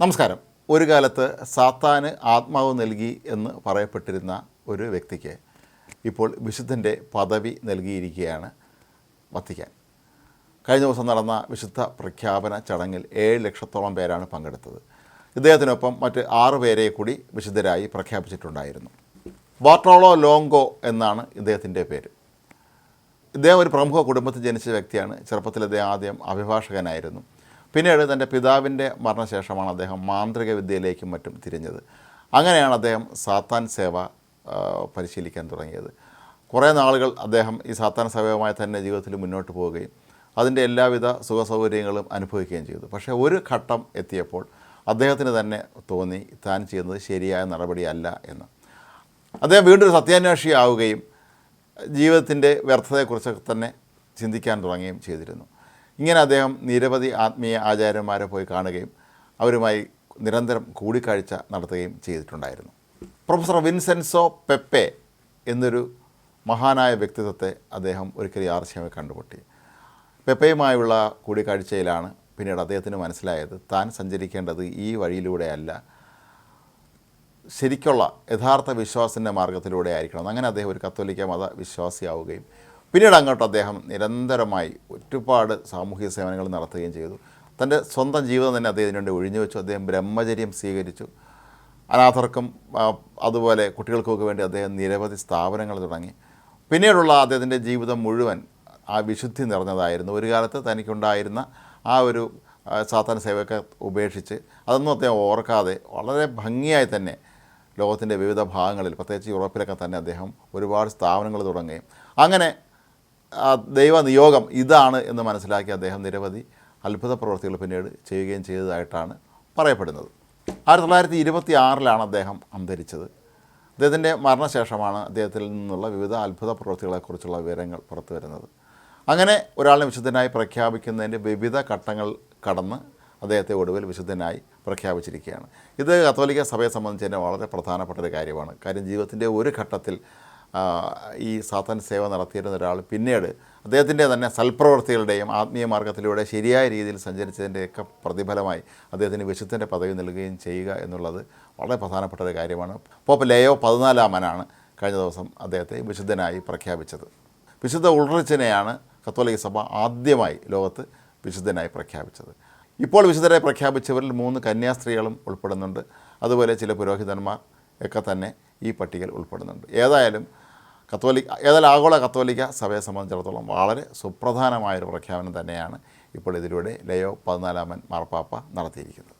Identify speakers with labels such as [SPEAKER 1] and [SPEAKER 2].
[SPEAKER 1] നമസ്കാരം. ഒരു കാലത്ത് സാത്താന് ആത്മാവ് നൽകി എന്ന് പറയപ്പെട്ടിരുന്ന ഒരു വ്യക്തിക്ക് ഇപ്പോൾ വിശുദ്ധന്റെ പദവി നൽകിയിരിക്കുകയാണ് വത്തിക്കാൻ. കഴിഞ്ഞ ദിവസം നടന്ന വിശുദ്ധ പ്രഖ്യാപന ചടങ്ങിൽ ഏഴ് ലക്ഷത്തോളം പേരാണ് പങ്കെടുത്തത്. ഇദ്ദേഹത്തിനൊപ്പം മറ്റ് ആറു പേരെ കൂടി വിശുദ്ധരായി പ്രഖ്യാപിച്ചിട്ടുണ്ടായിരുന്നു. വാട്രോളോ ലോങ്കോ എന്നാണ് ഇദ്ദേഹത്തിന്റെ പേര്. ഇദ്ദേഹം ഒരു പ്രമുഖ കുടുംബത്തിൽ ജനിച്ച വ്യക്തിയാണ്. ചെറുപ്പത്തിൽ അദ്ദേഹം ആദ്യം അഭിഭാഷകനായിരുന്നു. പിന്നീട് തന്റെ പിതാവിന്റെ മരണശേഷമാണ് അദ്ദേഹം മാന്ത്രിക വിദ്യയിലേക്കും മറ്റും തിരിഞ്ഞത്. അങ്ങനെയാണ് അദ്ദേഹം സാത്താൻ സേവ പരിശീലിക്കാൻ തുടങ്ങിയത്. കുറേ നാളുകൾ അദ്ദേഹം ഈ സാത്താൻ സേവയുമായി തന്നെ ജീവിതത്തിൽ മുന്നോട്ട് പോവുകയും അതിന്റെ എല്ലാവിധ സുഖ സൗകര്യങ്ങളും അനുഭവിക്കുകയും ചെയ്തു. പക്ഷേ ഒരു ഘട്ടം എത്തിയപ്പോൾ അദ്ദേഹത്തിന് തന്നെ തോന്നി താൻ ചെയ്യുന്നത് ശരിയായ നടപടിയല്ല എന്ന്. അദ്ദേഹം വീണ്ടും ഒരു സത്യാന്വേഷിയാവുകയും ജീവിതത്തിന്റെ വ്യർത്ഥതയെക്കുറിച്ചൊക്കെ തന്നെ ചിന്തിക്കാൻ തുടങ്ങുകയും ചെയ്തിരുന്നു. ഇങ്ങനെ അദ്ദേഹം നിരവധി ആത്മീയ ആചാര്യന്മാരെ പോയി കാണുകയും അവരുമായി നിരന്തരം കൂടിക്കാഴ്ച നടത്തുകയും ചെയ്തിട്ടുണ്ടായിരുന്നു. പ്രൊഫസർ വിൻസെൻസോ പെപ്പെ എന്നൊരു മഹാനായ വ്യക്തിത്വത്തെ അദ്ദേഹം ഒരിക്കൽ യാദൃശ്യമായി കണ്ടുമുട്ടി. പെപ്പയുമായുള്ള കൂടിക്കാഴ്ചയിലാണ് പിന്നീട് അദ്ദേഹത്തിന് മനസ്സിലായത് താൻ സഞ്ചരിക്കേണ്ടത് ഈ വഴിയിലൂടെയല്ല ശരിക്കുള്ള യഥാർത്ഥ വിശ്വാസത്തിന്റെ മാർഗത്തിലൂടെ ആയിരിക്കണം അങ്ങനെ അദ്ദേഹം ഒരു കത്തോലിക്ക മത വിശ്വാസിയാവുകയും പിന്നീട് അങ്ങോട്ട് അദ്ദേഹം നിരന്തരമായി ഒരുപാട് സാമൂഹിക സേവനങ്ങൾ നടത്തുകയും ചെയ്തു. തന്റെ സ്വന്തം ജീവിതം തന്നെ അദ്ദേഹത്തിന് വേണ്ടി ഒഴിഞ്ഞു വെച്ചു. അദ്ദേഹം ബ്രഹ്മചര്യം സ്വീകരിച്ചു. അനാഥർക്കും അതുപോലെ കുട്ടികൾക്കുമൊക്കെ വേണ്ടി അദ്ദേഹം നിരവധി സ്ഥാപനങ്ങൾ തുടങ്ങി. പിന്നീടുള്ള അദ്ദേഹത്തിന്റെ ജീവിതം മുഴുവൻ ആ വിശുദ്ധി നിറഞ്ഞതായിരുന്നു. ഒരു കാലത്ത് തനിക്കുണ്ടായിരുന്ന ആ ഒരു സാധാരണ സേവയൊക്കെ ഉപേക്ഷിച്ച് അതൊന്നും അദ്ദേഹം ഓർക്കാതെ വളരെ ഭംഗിയായി തന്നെ ലോകത്തിന്റെ വിവിധ ഭാഗങ്ങളിൽ പ്രത്യേകിച്ച് യൂറോപ്പിലൊക്കെ തന്നെ അദ്ദേഹം ഒരുപാട് സ്ഥാപനങ്ങൾ തുടങ്ങുകയും. അങ്ങനെ ആ ദൈവ നിയോഗം ഇതാണ് എന്ന് മനസ്സിലാക്കി അദ്ദേഹം നിരവധി അത്ഭുത പ്രവൃത്തികൾ പിന്നീട് ചെയ്യുകയും ചെയ്തതായിട്ടാണ് പറയപ്പെടുന്നത്. ആയിരത്തി തൊള്ളായിരത്തി ഇരുപത്തി ആറിലാണ് അദ്ദേഹം അന്തരിച്ചത്. അദ്ദേഹത്തിന്റെ മരണശേഷമാണ് അദ്ദേഹത്തിൽ നിന്നുള്ള വിവിധ അത്ഭുത പ്രവൃത്തികളെക്കുറിച്ചുള്ള വിവരങ്ങൾ പുറത്തു വരുന്നത്. അങ്ങനെ ഒരാളിനെ വിശുദ്ധനായി പ്രഖ്യാപിക്കുന്നതിന്റെ വിവിധ ഘട്ടങ്ങൾ കടന്ന് അദ്ദേഹത്തെ ഒടുവിൽ വിശുദ്ധനായി പ്രഖ്യാപിച്ചിരിക്കുകയാണ്. ഇത് കത്തോലിക്ക സഭയെ സംബന്ധിച്ച് തന്നെ വളരെ പ്രധാനപ്പെട്ട ഒരു കാര്യമാണ്. കാര്യം ജീവിതത്തിന്റെ ഒരു ഘട്ടത്തിൽ ഈ സാത്താൻ സേവ നടത്തിയിരുന്ന ഒരാൾ. പിന്നീട് അദ്ദേഹത്തിന്റെ തന്നെ സൽപ്രവർത്തികളുടെയും ആത്മീയ മാർഗത്തിലൂടെ ശരിയായ രീതിയിൽ സഞ്ചരിച്ചതിന്റെയൊക്കെ പ്രതിഫലമായി അദ്ദേഹത്തിന് വിശുദ്ധന്റെ പദവി നൽകുകയും ചെയ്യുക എന്നുള്ളത് വളരെ പ്രധാനപ്പെട്ട ഒരു കാര്യമാണ്. പോപ്പ് ലയോ പതിനാലാമനാണ് കഴിഞ്ഞ ദിവസം അദ്ദേഹത്തെ വിശുദ്ധനായി പ്രഖ്യാപിച്ചത്. വിശുദ്ധ ഉൾറിച്ചിനെയാണ് കത്തോലിക സഭ ആദ്യമായി ലോകത്ത് വിശുദ്ധനായി പ്രഖ്യാപിച്ചത്. ഇപ്പോൾ വിശുദ്ധരായി പ്രഖ്യാപിച്ചവരിൽ മൂന്ന് കന്യാസ്ത്രീകളും ഉൾപ്പെടുന്നുണ്ട്. അതുപോലെ ചില പുരോഹിതന്മാർ ഒക്കെ തന്നെ ഈ പട്ടികയിൽ ഉൾപ്പെടുന്നുണ്ട്. ഏതായാലും കത്തോലിക്ക ഏതായാലും ആഗോള കത്തോലിക്ക സഭയെ സംബന്ധിച്ചിടത്തോളം വളരെ സുപ്രധാനമായൊരു പ്രഖ്യാപനം തന്നെയാണ് ഇപ്പോൾ ഇതിലൂടെ ലയോ പതിനാലാമൻ മാർപ്പാപ്പ നടത്തിയിരിക്കുന്നത്.